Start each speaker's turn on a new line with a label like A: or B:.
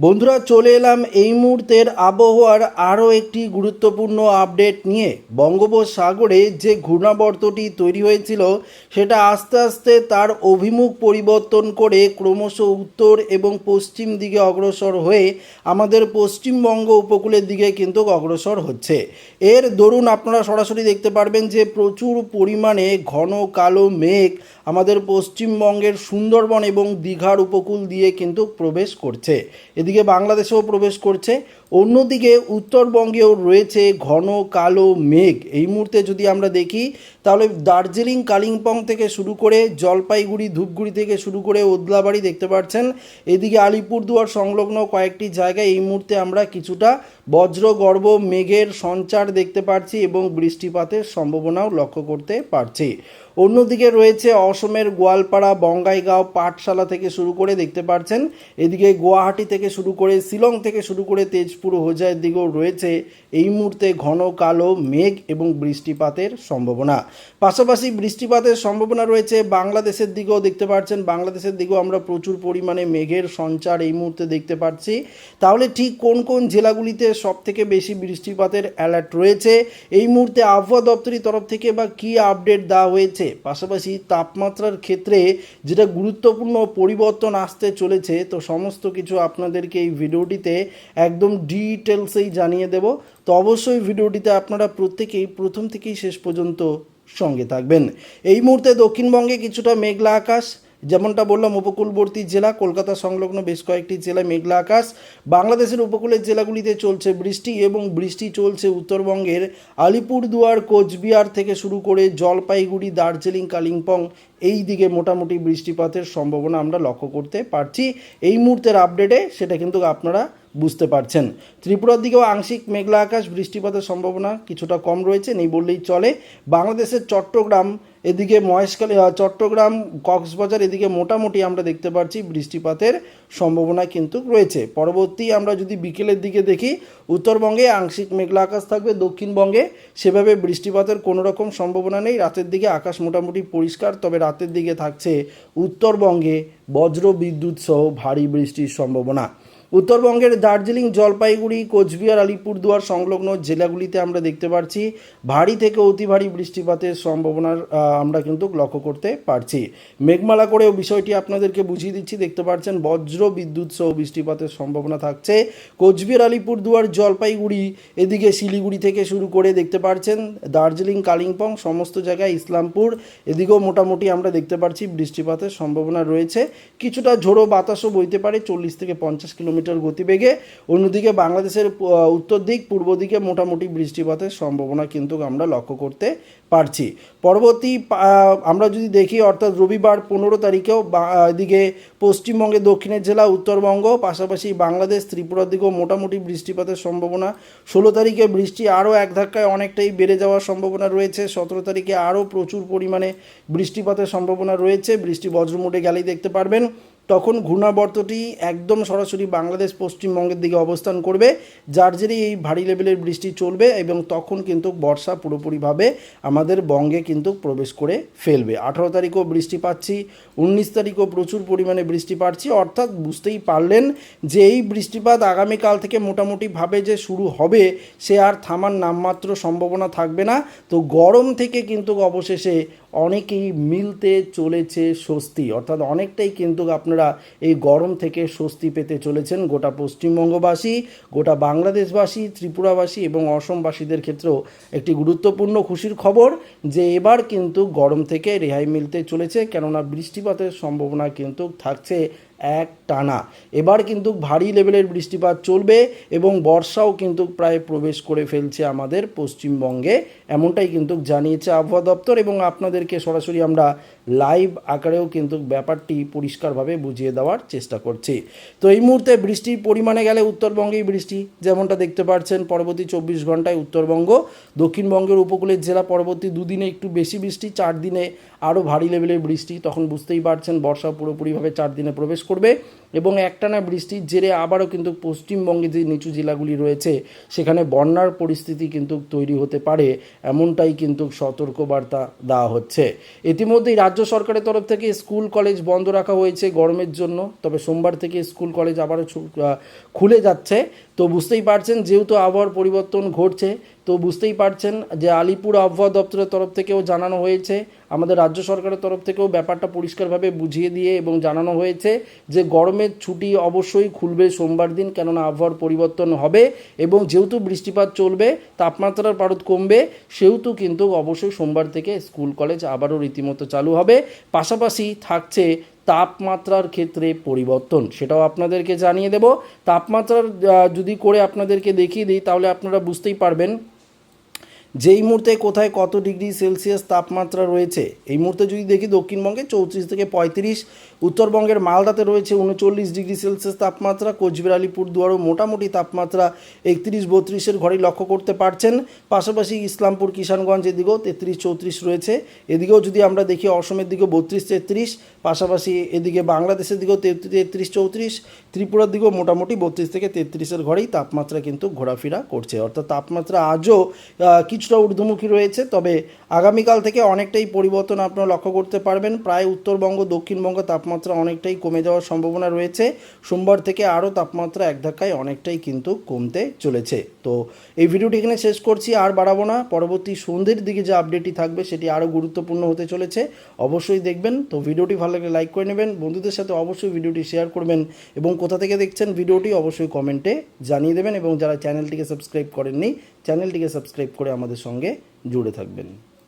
A: বন্ধুরা, চলে এলাম এই মুহূর্তের আবহাওয়ার আরও একটি গুরুত্বপূর্ণ আপডেট নিয়ে। বঙ্গোপসাগরে যে ঘূর্ণাবর্তটি তৈরি হয়েছিল, সেটা আস্তে আস্তে তার অভিমুখ পরিবর্তন করে ক্রমশ উত্তর এবং পশ্চিম দিকে অগ্রসর হয়ে আমাদের পশ্চিমবঙ্গ উপকূলের দিকে কিন্তু অগ্রসর হচ্ছে। এর দরুন আপনারা সরাসরি দেখতে পারবেন যে প্রচুর পরিমাণে ঘন কালো মেঘ আমাদের পশ্চিমবঙ্গের সুন্দরবন এবং দীঘার উপকূল দিয়ে কিন্তু প্রবেশ করছে। এদিকে বাংলাদেশেও প্রবেশ করছে। অন্যদিকে উত্তরবঙ্গেও রয়েছে ঘন কালো মেঘ। এই মুহূর্তে যদি আমরা দেখি, তাহলে দার্জিলিং, কালিম্পং থেকে শুরু করে জলপাইগুড়ি, ধূপগুড়ি থেকে শুরু করে ওদলাবাড়ি দেখতে পাচ্ছেন। এদিকে আলিপুরদুয়ার সংলগ্ন কয়েকটি জায়গায় এই মুহূর্তে আমরা কিছুটা বজ্রগর্ভ মেঘের সঞ্চার দেখতে পাচ্ছি এবং বৃষ্টিপাতের সম্ভাবনাও লক্ষ্য করতে পারছি। অন্যদিকে রয়েছে অসমের গোয়ালপাড়া, বঙ্গাইগাঁও, পাঠশালা থেকে শুরু করে দেখতে পাচ্ছেন। এদিকে গুয়াহাটি থেকে শুরু করে শিলং থেকে শুরু করে তেজপুর হোজাইয়ের দিকেও রয়েছে এই মুহূর্তে ঘন, কালো, মেঘ এবং বৃষ্টিপাতের সম্ভাবনা। পাশাপাশি বৃষ্টিপাতের সম্ভাবনা রয়েছে বাংলাদেশের দিকেও দেখতে পাচ্ছেন। বাংলাদেশের দিকেও আমরা প্রচুর পরিমাণে মেঘের সঞ্চার এই মুহূর্তে দেখতে পাচ্ছি। তাহলে ঠিক কোন কোন জেলাগুলিতে সব থেকে বেশি বৃষ্টিপাতের অ্যালার্ট রয়েছে? এই মুহূর্তে আবহাওয়া দপ্তরের তরফ থেকে বা কী আপডেট দেওয়া হয়েছে? পাশাপাশি তাপমাত্রার ক্ষেত্রে যেটা গুরুত্বপূর্ণ পরিবর্তন আসতে চলেছে, তো সমস্ত কিছু আপনাদেরকে এই ভিডিওটিতে একদম ডিটেলসেই জানিয়ে দেব। তো অবশ্যই ভিডিওটিতে আপনারা প্রত্যেকেই প্রথম থেকেই শেষ পর্যন্ত সঙ্গে থাকবেন। এই মুহূর্তে দক্ষিণবঙ্গে কিছুটা মেঘলা আকাশ, যেমনটা বললাম, উপকূলবর্তী জেলা, কলকাতা সংলগ্ন বেশ কয়েকটি জেলায় মেঘলা আকাশ। বাংলাদেশের উপকূলের জেলাগুলিতে চলছে বৃষ্টি এবং বৃষ্টি চলছে উত্তরবঙ্গের আলিপুরদুয়ার, কোচবিহার থেকে শুরু করে জলপাইগুড়ি, দার্জিলিং, কালিম্পং, এই দিকে মোটামুটি বৃষ্টিপাতের সম্ভাবনা আমরা লক্ষ্য করতে পারছি। এই মুহূর্তের আপডেটে সেটা কিন্তু আপনারা বুঝতে পারছেন। ত্রিপুরার দিকেও আংশিক মেঘলা আকাশ, বৃষ্টিপাতের সম্ভাবনা কিছুটা কম রয়েছে, নেই বললেই চলে। বাংলাদেশের চট্টগ্রাম, এদিকে মহেশখালী চট্টগ্রাম, কক্সবাজার, এদিকে মোটামুটি আমরা দেখতে পাচ্ছি বৃষ্টিপাতের সম্ভাবনা কিন্তু রয়েছে। পরবর্তী আমরা যদি বিকেলের দিকে দেখি, উত্তরবঙ্গে আংশিক মেঘলা আকাশ থাকবে, দক্ষিণবঙ্গে সেভাবে বৃষ্টিপাতের কোনো রকম সম্ভাবনা নেই। রাতের দিকে আকাশ মোটামুটি পরিষ্কার, তবে রাতের দিকে থাকছে উত্তরবঙ্গে বজ্র বিদ্যুৎ সহ ভারী বৃষ্টির সম্ভাবনা। উত্তরবঙ্গের দার্জিলিং, জলপাইগুড়ি, কোচবিহার, আলিপুরদুয়ার সংলগ্ন জেলাগুলিতে আমরা দেখতে পাচ্ছি ভারী থেকে অতি ভারী বৃষ্টিপাতের সম্ভাবনার আমরা কিন্তু লক্ষ্য করতে পারছি। মেঘমালা করেও বিষয়টি আপনাদেরকে বুঝিয়ে দিচ্ছি। দেখতে পাচ্ছেন বজ্র বিদ্যুৎ সহ বৃষ্টিপাতের সম্ভাবনা থাকছে। কোচবিহার, আলিপুরদুয়ার, জলপাইগুড়ি, এদিকে শিলিগুড়ি থেকে শুরু করে দেখতে পাচ্ছেন দার্জিলিং, কালিম্পং সমস্ত জায়গায় ইসলামপুর, এদিকেও মোটামুটি আমরা দেখতে পাচ্ছি বৃষ্টিপাতের সম্ভাবনা রয়েছে। কিছুটা ঝোড়ো বাতাসও বইতে পারে, চল্লিশ থেকে পঞ্চাশ কিলোমিটার গতিবেগে। অন্যদিকে বাংলাদেশের উত্তর দিক, পূর্ব দিকে মোটামুটি বৃষ্টিপাতের সম্ভাবনা কিন্তু আমরা লক্ষ্য করতে পারছি। পরবর্তী আমরা যদি দেখি, অর্থাৎ রবিবার পনেরো তারিখেও এদিকে পশ্চিমবঙ্গের দক্ষিণের জেলা, উত্তরবঙ্গ, পাশাপাশি বাংলাদেশ, ত্রিপুরার দিকেও মোটামুটি বৃষ্টিপাতের সম্ভাবনা। ষোলো তারিখে বৃষ্টি আরও এক ধাক্কায় অনেকটাই বেড়ে যাওয়ার সম্ভাবনা রয়েছে। সতেরো তারিখে আরও প্রচুর পরিমাণে বৃষ্টিপাতের সম্ভাবনা রয়েছে। বৃষ্টি বজ্রমুটে গেলেই দেখতে পারবেন। তখন ঘূর্ণাবর্তটি একদম সরাসরি বাংলাদেশ পশ্চিমবঙ্গের দিকে অবস্থান করবে, যার জেরে এই ভারী লেভেলের বৃষ্টি চলবে এবং তখন কিন্তু বর্ষা পুরোপুরিভাবে আমাদের বঙ্গে কিন্তু প্রবেশ করে ফেলবে। আঠারো তারিখও বৃষ্টি পাচ্ছি, উনিশ তারিখও প্রচুর পরিমাণে বৃষ্টি পাচ্ছি, অর্থাৎ বুঝতেই পারলেন যে এই বৃষ্টিপাত আগামীকাল থেকে মোটামুটিভাবে যে শুরু হবে, সে আর থামার নামমাত্র সম্ভাবনা থাকবে না। তো গরম থেকে কিন্তু অবশেষে অনেকেই মিলতে চলেছে স্বস্তি, অর্থাৎ অনেকটাই কিন্তু আপনারা এই গরম থেকে স্বস্তি পেতে চলেছেন গোটা পশ্চিমবঙ্গবাসী, গোটা বাংলাদেশবাসী, ত্রিপুরাবাসী এবং অসমবাসীদের ক্ষেত্রেও একটি গুরুত্বপূর্ণ খুশির খবর যে এবার কিন্তু গরম থেকে রেহাই মিলতে চলেছে, কেননা বৃষ্টিপাতের সম্ভাবনা কিন্তু থাকছে এক টানা। এবার কিন্তু ভারী লেভেলের বৃষ্টিপাত চলবে এবং বর্ষাও কিন্তু প্রায় প্রবেশ করে ফেলছে আমাদের পশ্চিমবঙ্গে। এমনটাই কিন্তু জানিয়েছে আবহাওয়া দপ্তর এবং আপনাদেরকে সরাসরি আমরা লাইভ আকারেও কিন্তু ব্যাপারটি পরিষ্কারভাবে বুঝিয়ে দেওয়ার চেষ্টা করছি। তো এই মুহূর্তে বৃষ্টির পরিমাণে গেলে উত্তরবঙ্গেই বৃষ্টি, যেমনটা দেখতে পাচ্ছেন, পরবর্তী চব্বিশ ঘন্টায় উত্তরবঙ্গ। দক্ষিণবঙ্গের উপকূলের জেলা পরবর্তী দুদিনে একটু বেশি বৃষ্টি, চার দিনে আরও ভারী লেভেলের বৃষ্টি। তখন বুঝতেই পারছেন বর্ষা পুরোপুরিভাবে চার দিনে প্রবেশ করবে। এবং একটানা বৃষ্টির জেরে আবারও কিন্তু পশ্চিমবঙ্গে যে নিচু জেলাগুলি রয়েছে, সেখানে বন্যার পরিস্থিতি কিন্তু তৈরি হতে পারে, এমনটাই কিন্তু সতর্কবার্তা দেওয়া হচ্ছে। ইতিমধ্যেই রাজ্য সরকারের তরফ থেকে স্কুল কলেজ বন্ধ রাখা হয়েছে গরমের জন্য, তবে সোমবার থেকে স্কুল কলেজ আবারও খুলে যাচ্ছে। তো বুঝতেই পারছেন, যেহেতু আবহাওয়ার পরিবর্তন ঘটছে, তো বুঝতেই পারছেন যে আলিপুর আবহাওয়া দপ্তরের তরফ থেকেও জানানো হয়েছে, আমাদের রাজ্য সরকারের তরফ থেকেও ব্যাপারটা পরিষ্কারভাবে বুঝিয়ে দিয়ে এবং জানানো হয়েছে যে গরমের ছুটি অবশ্যই খুলবে সোমবার দিন, কেননা আবহাওয়ার পরিবর্তন হবে এবং যেহেতু বৃষ্টিপাত চলবে, তাপমাত্রার পারদ কমবে, সেহেতু কিন্তু অবশ্যই সোমবার থেকে স্কুল, কলেজ আবারও রীতিমতো চালু হবে। পাশাপাশি থাকছে তাপমাত্রার ক্ষেত্রে পরিবর্তন, সেটাও আপনাদেরকে জানিয়ে দেব। তাপমাত্রার যদি করে আপনাদেরকে দেখিয়ে দিই, তাহলে আপনারা বুঝতেই পারবেন যেই মুহূর্তে কোথায় কত ডিগ্রি সেলসিয়াস তাপমাত্রা রয়েছে এই মুহূর্তে যদি দেখি দক্ষিণবঙ্গে চৌত্রিশ থেকে পঁয়ত্রিশ উত্তরবঙ্গের মালদাতে রয়েছে উনচল্লিশ ডিগ্রি সেলসিয়াস তাপমাত্রা কোচবিহার আলিপুরদুয়ারও মোটামুটি তাপমাত্রা একত্রিশ বত্রিশের ঘরেই লক্ষ্য করতে পারছেন। পাশাপাশি ইসলামপুর কিষানগঞ্জ এদিকেও তেত্রিশ চৌত্রিশ রয়েছে। এদিকেও যদি আমরা দেখি অসমের দিকেও বত্রিশ তেত্রিশ পাশাপাশি এদিকে বাংলাদেশের দিকেও তেত্রিশ চৌত্রিশ ত্রিপুরার দিকেও মোটামুটি বত্রিশ থেকে তেত্রিশের ঘরেই তাপমাত্রা কিন্তু ঘোরাফেরা করছে। অর্থাৎ তাপমাত্রা আজও আহ, কিছুটা ঊর্ধ্বমুখী রয়েছে, তবে আগামীকাল থেকে অনেকটাই পরিবর্তন আপনারা লক্ষ্য করতে পারবেন। প্রায় উত্তরবঙ্গ, দক্ষিণবঙ্গ তাপমাত্রা অনেকটাই কমে যাওয়ার সম্ভাবনা রয়েছে। সোমবার থেকে আরও তাপমাত্রা এক ধাক্কায় অনেকটাই কিন্তু কমতে চলেছে। তো এই ভিডিওটি এখানে শেষ করছি, আর বাড়াবো না। পরবর্তী সন্ধ্যের দিকে যে আপডেটটি থাকবে, সেটি আরও গুরুত্বপূর্ণ হতে চলেছে। অবশ্যই দেখবেন। তো ভিডিওটি ভালো লাগলে লাইক করে নেবেন, বন্ধুদের সাথে অবশ্যই ভিডিওটি শেয়ার করবেন, এবং কোথা থেকে দেখছেন ভিডিওটি অবশ্যই কমেন্টে জানিয়ে দেবেন, এবং যারা চ্যানেলটিকে সাবস্ক্রাইব করেননি চ্যানেলটিকে সাবস্ক্রাইব করে আমাদের সঙ্গে জুড়ে থাকবেন।